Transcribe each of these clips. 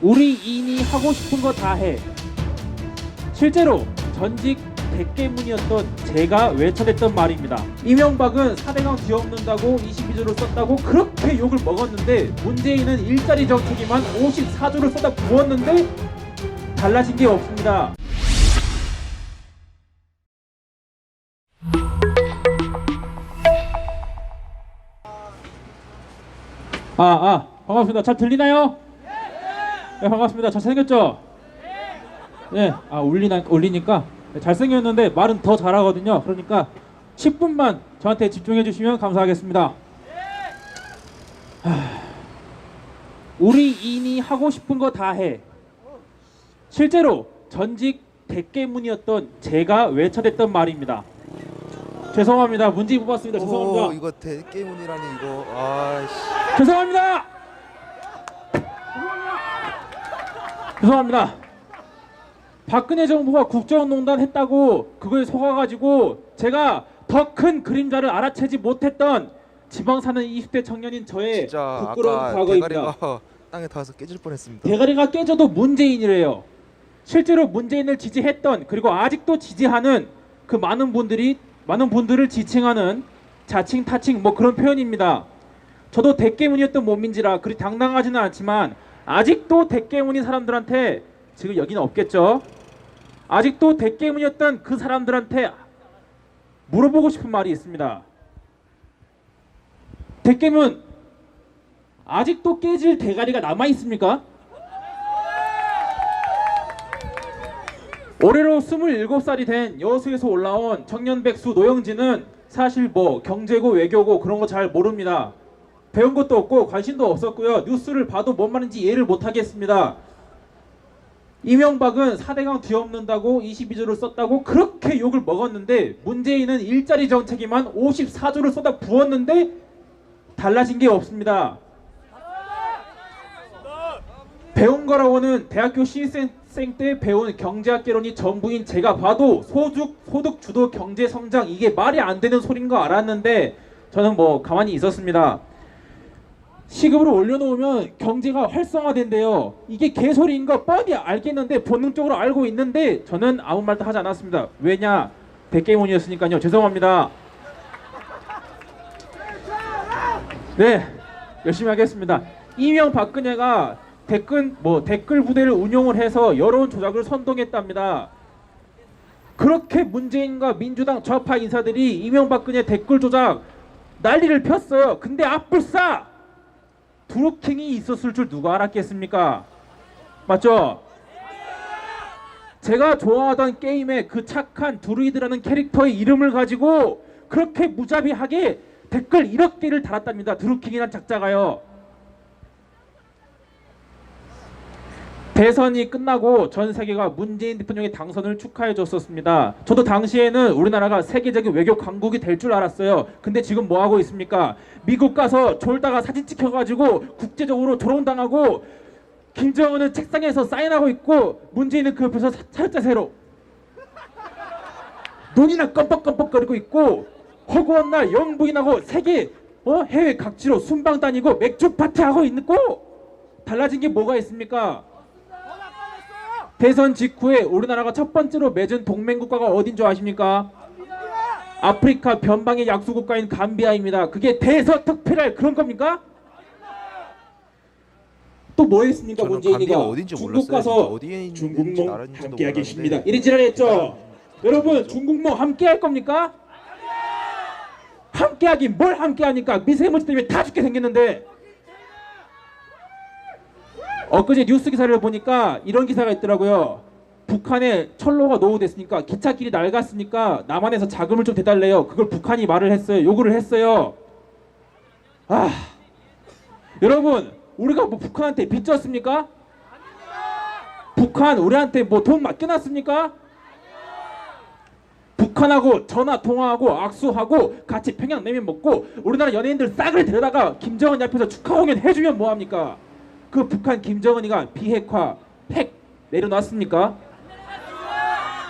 우리 인이 하고 싶은 거 다 해. 실제로 전직 대깨문이었던 제가 외쳐댔던 말입니다. 이명박은 4대강 뒤엎는다고 22조를 썼다고 그렇게 욕을 먹었는데 문재인은 일자리 정책에만 54조를 쏟아 부었는데 달라진 게 없습니다. 아, 아, 반갑습니다. 잘 들리나요? 네, 반갑습니다. 잘생겼죠? 네, 아, 올리나, 올리니까 네, 잘생겼는데 말은 더 잘하거든요. 그러니까 10분만 저한테 집중해 주시면 감사하겠습니다. 하, 우리 인이 하고 싶은 거 다 해. 실제로 전직 대깨문이었던 제가 외쳐댔던 말입니다. 죄송합니다. 문제 뽑았습니다. 죄송합니다. 오, 이거 대게임이라니 이거 아씨 죄송합니다. 죄송합니다. 박근혜 정부가 국정농단 했다고 그거에 속아가지고 제가 더 큰 그림자를 알아채지 못했던 지방 사는 20대 청년인 저의 진짜 부끄러운 아까 과거입니다. 대가리가 땅에 닿아서 깨질 뻔했습니다. 대가리가 깨져도 문재인이래요. 실제로 문재인을 지지했던 그리고 아직도 지지하는 그 많은 분들이 많은 분들을 지칭하는 자칭 타칭 뭐 그런 표현입니다. 저도 대깨문이었던 몸인지라 그리 당당하지는 않지만 아직도 대깨문인 사람들한테 지금 여기는 없겠죠. 아직도 대깨문이었던 그 사람들한테 물어보고 싶은 말이 있습니다. 대깨문 아직도 깨질 대가리가 남아 있습니까? 올해로 27살이 된 여수에서 올라온 청년 백수 노영진은 사실 뭐 경제고 외교고 그런 거 잘 모릅니다. 배운 것도 없고 관심도 없었고요. 뉴스를 봐도 뭔 말인지 이해를 못 하겠습니다. 이명박은 4대강 뒤엎는다고 22조를 썼다고 그렇게 욕을 먹었는데 문재인은 일자리 정책에만 54조를 쏟아 부었는데 달라진 게 없습니다. 배운 거라고는 대학교 신입생 때 배운 경제학개론이 전부인 제가 봐도 소득 소득 주도 경제 성장 이게 말이 안 되는 소린 거 알았는데 저는 뭐 가만히 있었습니다. 시급을 올려놓으면 경제가 활성화된대요. 이게 개소리인 거 뻔히 알겠는데 본능적으로 알고 있는데 저는 아무 말도 하지 않았습니다. 왜냐 백개문이었으니까요. 죄송합니다. 네 열심히 하겠습니다. 이명 박근혜가 댓글 뭐 댓글 부대를 운용을 해서 여론 조작을 선동했답니다. 그렇게 문재인과 민주당 좌파 인사들이 이명박근혜 댓글 조작 난리를 폈어요. 근데 앞불싸 드루킹이 있었을 줄 누가 알았겠습니까? 맞죠? 제가 좋아하던 게임의 그 착한 드루이드라는 캐릭터의 이름을 가지고 그렇게 무자비하게 댓글 1억 개를 달았답니다. 드루킹이란 작자가요. 대선이 끝나고 전 세계가 문재인 대통령의 당선을 축하해 줬었습니다. 저도 당시에는 우리나라가 세계적인 외교 강국이 될 줄 알았어요. 근데 지금 뭐 하고 있습니까? 미국 가서 졸다가 사진 찍혀가지고 국제적으로 조롱당하고 김정은은 책상에서 사인하고 있고 문재인은 그 옆에서 살자세로 눈이나 껌뻑껌뻑거리고 있고 허구한 날 영부인하고 세계 어? 해외 각지로 순방 다니고 맥주 파티 하고 있고 달라진 게 뭐가 있습니까? 대선 직후에 우리나라가 첫 번째로 맺은 동맹 국가가 어딘 줄 아십니까? 아프리카 변방의 약소 국가인 감비아입니다. 그게 대서특필할 그런 겁니까? 또 뭐 했습니까 문재인이가 중국. 가서 중국몽 함께 하겠습니다. 이런 지랄 했죠. 여러분 중국몽 함께 할 겁니까? 함께 하긴 뭘 함께 하니까 미세먼지 때문에 다 죽게 생겼는데 엊그제 뉴스 기사를 보니까 이런 기사가 있더라고요. 북한에 철로가 노후됐으니까 기차길이 낡았으니까 남한에서 자금을 좀 대달래요. 그걸 북한이 말을 했어요. 요구를 했어요. 아, 여러분 우리가 뭐 북한한테 빚졌습니까? 북한 우리한테 뭐 돈 맡겨놨습니까? 북한하고 전화 통화하고 악수하고 같이 평양 냉면 먹고 우리나라 연예인들 싹을 데려다가 김정은 옆에서 축하 공연 해주면 뭐합니까? 그 북한 김정은이가 비핵화 핵 내려놨습니까?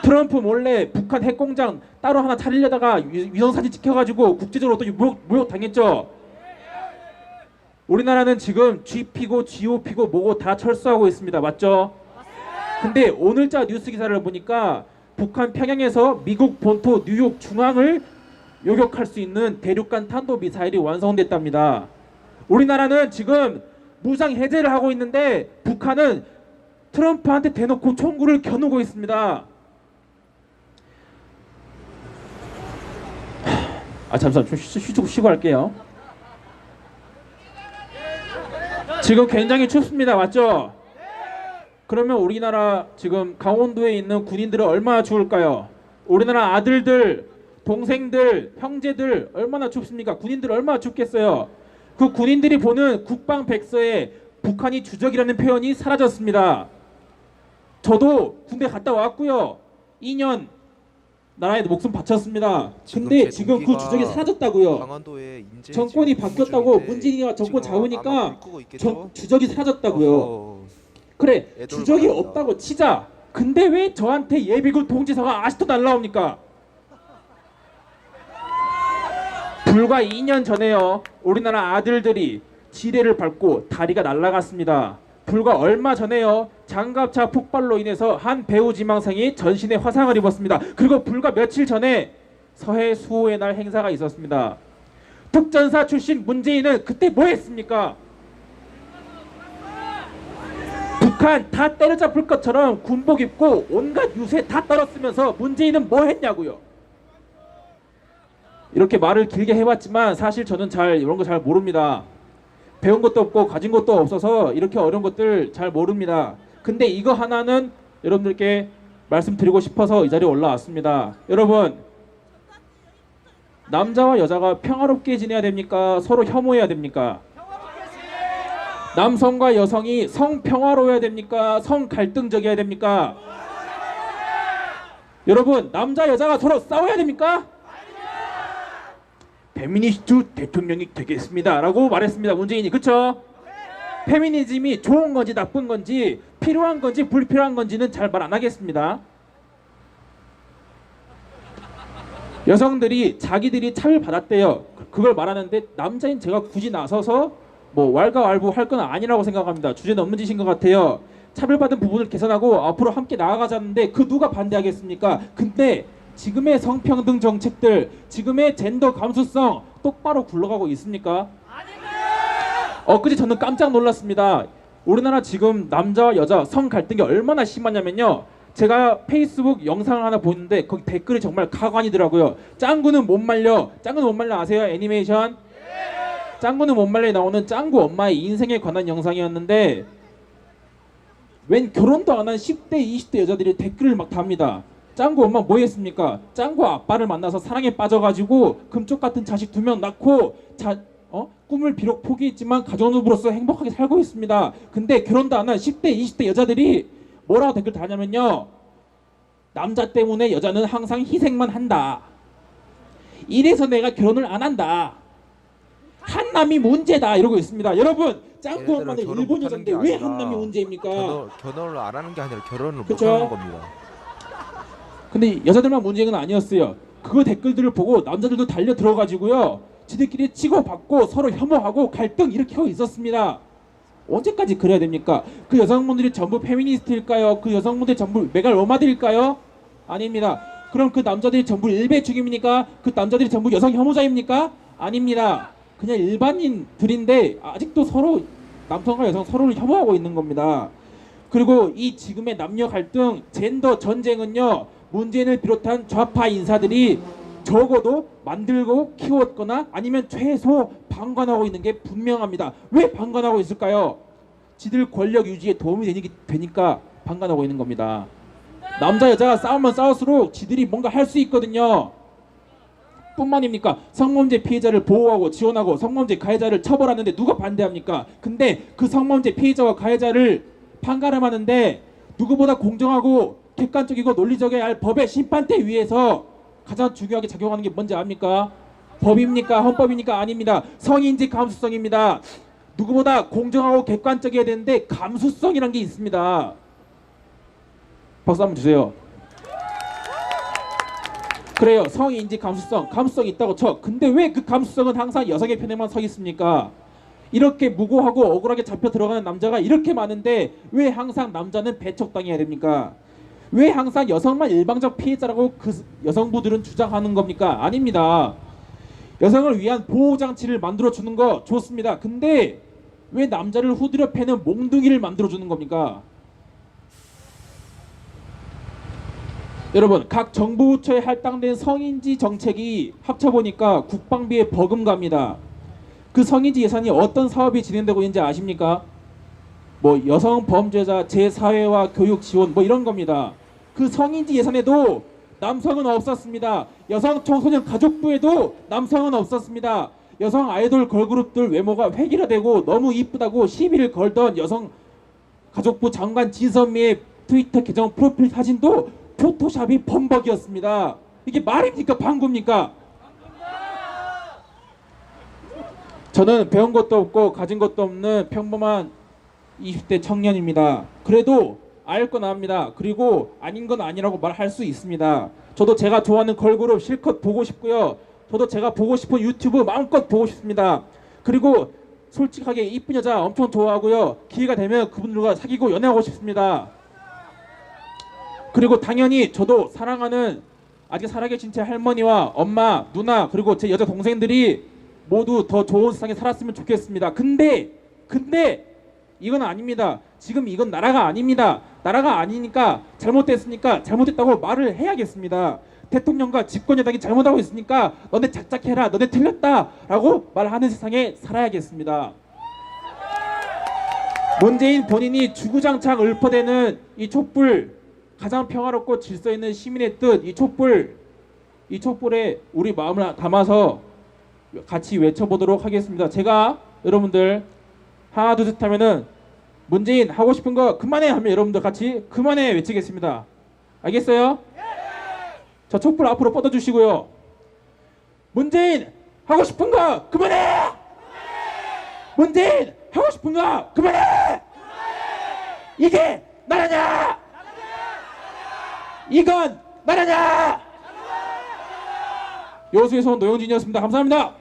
트럼프 몰래 북한 핵 공장 따로 하나 차리려다가 위- 위성 사진 찍혀가지고 국제적으로 또 모욕, 모욕 당했죠. 우리나라는 지금 GP고 GOP고 뭐고 다 철수하고 있습니다. 맞죠? 근데 오늘자 뉴스 기사를 보니까 북한 평양에서 미국 본토 뉴욕 중앙을 요격할 수 있는 대륙간 탄도 미사일이 완성됐답니다. 우리나라는 지금 무장 해제를 하고 있는데 북한은 트럼프한테 대놓고 총구를 겨누고 있습니다. 아 잠시만 좀 쉬, 쉬, 쉬고 할게요. 지금 굉장히 춥습니다. 맞죠? 그러면 우리나라 지금 강원도에 있는 군인들은 얼마나 추울까요? 우리나라 아들들, 동생들, 형제들 얼마나 춥습니까? 군인들 얼마나 춥겠어요? 그 군인들이 보는 국방 백서에 북한이 주적이라는 표현이 사라졌습니다. 저도 군대 갔다 왔고요. 2년 나라에 목숨 바쳤습니다. 근데 제 지금 그 주적이 사라졌다고요. 정권이 바뀌었다고 문재인이가 정권 잡으니까? 정, 주적이 사라졌다고요. 어허. 그래 주적이. 없다고 치자. 근데 왜 저한테 예비군 동지서가 아직도 날라옵니까? 불과 2년 전에요. 우리나라 아들들이 지뢰를 밟고 다리가 날아갔습니다. 불과 얼마 전에요. 장갑차 폭발로 인해서 한 배우 지망생이 전신에 화상을 입었습니다. 그리고 불과 며칠 전에 서해 수호의 날 행사가 있었습니다. 특전사 출신 문재인은 그때 뭐 했습니까? 북한 다 때려잡을 것처럼 군복 입고 온갖 유세 다 떨었으면서 문재인은 뭐 했냐고요. 이렇게 말을 길게 해봤지만 사실 저는 잘 이런 거 잘 모릅니다. 배운 것도 없고 가진 것도 없어서 이렇게 어려운 것들 잘 모릅니다. 근데 이거 하나는 여러분들께 말씀드리고 싶어서 이 자리에 올라왔습니다. 여러분 남자와 여자가 평화롭게 지내야 됩니까? 서로 혐오해야 됩니까? 남성과 여성이 성 평화로워야 됩니까? 성 갈등적이어야 됩니까? 여러분 남자 여자가 서로 싸워야 됩니까? 페미니스트 대통령이 되겠습니다라고 말했습니다 문재인이 그쵸? 페미니즘이 좋은 건지 나쁜 건지 필요한 건지 불필요한 건지는 잘 말 안 하겠습니다. 여성들이 자기들이 차별 받았대요. 그걸 말하는데 남자인 제가 굳이 나서서 뭐 왈가왈부 할 건 아니라고 생각합니다. 주제 넘는 짓인 것 같아요. 차별받은 부분을 개선하고 앞으로 함께 나아가자는데 그 누가 반대하겠습니까? 근데 지금의 성평등 정책들, 지금의 젠더 감수성 똑바로 굴러가고 있습니까? 엊그제 저는 깜짝 놀랐습니다. 우리나라 지금 남자와 여자 성 갈등이 얼마나 심하냐면요. 제가 페이스북 영상을 하나 보는데 거기 댓글이 정말 가관이더라고요. 짱구는 못 말려. 짱구는 못 말려 아세요? 애니메이션? 짱구는 못 말려에 나오는 짱구 엄마의 인생에 관한 영상이었는데 웬 결혼도 안 한 10대, 20대 여자들이 댓글을 막 답니다. 짱구 엄마 뭐 했습니까? 짱구 아빠를 만나서 사랑에 빠져가지고 금쪽 같은 자식 두 명 낳고 자, 어? 꿈을 비록 포기했지만 가정주부로서 행복하게 살고 있습니다. 근데 결혼도 안 한 10대, 20대 여자들이 뭐라고 댓글 다냐면요. 남자 때문에 여자는 항상 희생만 한다. 이래서 내가 결혼을 안 한다. 한남이 문제다 이러고 있습니다. 여러분, 짱구 엄마는 일본 여자인데 게왜 한남이 문제입니까? 결혼, 결혼을 안 하는 게 아니라 결혼을 그쵸? 못 하는 겁니다. 근데 여자들만 문제는 아니었어요. 그 댓글들을 보고 남자들도 달려 들어가지고요. 지들끼리 치고받고 서로 혐오하고 갈등 일으키고 있었습니다. 언제까지 그래야 됩니까? 그 여성분들이 전부 페미니스트일까요? 그 여성분들이 전부 메갈로마들일까요? 아닙니다. 그럼 그 남자들이 전부 일배 죽입니까? 그 남자들이 전부 여성 혐오자입니까? 아닙니다. 그냥 일반인들인데 아직도 서로 남성과 여성 서로를 혐오하고 있는 겁니다. 그리고 이 지금의 남녀 갈등, 젠더 전쟁은요 문재인을 비롯한 좌파 인사들이 적어도 만들고 키웠거나 아니면 최소 방관하고 있는 게 분명합니다. 왜 방관하고 있을까요? 지들 권력 유지에 도움이 되니, 되니까 방관하고 있는 겁니다. 남자 여자가 싸우면 싸울수록 지들이 뭔가 할 수 있거든요. 뿐만입니까? 성범죄 피해자를 보호하고 지원하고 성범죄 가해자를 처벌하는데 누가 반대합니까? 근데 그 성범죄 피해자와 가해자를 판가름하는데 누구보다 공정하고 객관적이고 논리적이어야 할 법의 심판대 위에서 가장 중요하게 작용하는 게 뭔지 압니까? 법입니까? 헌법입니까? 아닙니다. 성인지 감수성입니다. 누구보다 공정하고 객관적이어야 되는데 감수성이란 게 있습니다. 박수 한번 주세요. 그래요. 성인지 감수성, 감수성이 있다고 쳐. 근데 왜 그 감수성은 항상 여성의 편에만 서 있습니까? 이렇게 무고하고 억울하게 잡혀 들어가는 남자가 이렇게 많은데 왜 항상 남자는 배척당해야 됩니까? 왜 항상 여성만 일방적 피해자라고 그 여성부들은 주장하는 겁니까? 아닙니다. 여성을 위한 보호 장치를 만들어 주는 거 좋습니다. 근데 왜 남자를 후드려 패는 몽둥이를 만들어 주는 겁니까? 여러분 각 정부 부처에 할당된 성인지 정책이 합쳐보니까 국방비에 버금갑니다. 그 성인지 예산이 어떤 사업이 진행되고 있는지 아십니까? 뭐 여성 범죄자 재사회화 교육 지원 뭐 이런 겁니다. 그 성인지 예산에도 남성은 없었습니다. 여성 청소년 가족부에도 남성은 없었습니다. 여성 아이돌 걸그룹들 외모가 획일화되고 너무 이쁘다고 시비를 걸던 여성 가족부 장관 진선미의 트위터 계정 프로필 사진도 포토샵이 범벅이었습니다. 이게 말입니까 방구입니까? 저는 배운 것도 없고 가진 것도 없는 평범한 20대 청년입니다. 그래도 알건 압니다. 그리고 아닌 건 아니라고 말할 수 있습니다. 저도 제가 좋아하는 걸그룹 실컷 보고 싶고요. 저도 제가 보고 싶은 유튜브 마음껏 보고 싶습니다. 그리고 솔직하게 이쁜 여자 엄청 좋아하고요. 기회가 되면 그분들과 사귀고 연애하고 싶습니다. 그리고 당연히 저도 사랑하는 아직 살아계신 제 할머니와 엄마, 누나 그리고 제 여자 동생들이 모두 더 좋은 세상에 살았으면 좋겠습니다. 근데 근데 이건 아닙니다. 지금 이건 나라가 아닙니다. 나라가 아니니까 잘못됐으니까 잘못됐다고 말을 해야겠습니다. 대통령과 집권 여당이 잘못하고 있으니까 너네 작작해라, 너네 틀렸다라고 말하는 세상에 살아야겠습니다. 문재인 본인이 주구장창 읊어대는 이 촛불 가장 평화롭고 질서 있는 시민의 뜻 이 촛불 이 촛불에 우리 마음을 담아서 같이 외쳐보도록 하겠습니다. 제가 여러분들 하나 둘 셋 하면은 문재인 하고 싶은 거 그만해 하면 여러분들 같이 그만해 외치겠습니다. 알겠어요? 자 촛불 앞으로 뻗어주시고요. 문재인 하고 싶은 거 그만해! 문재인 하고 싶은 거 그만해! 이게 나라냐! 이건 나라냐! 여수에서 온 노영진이었습니다. 감사합니다.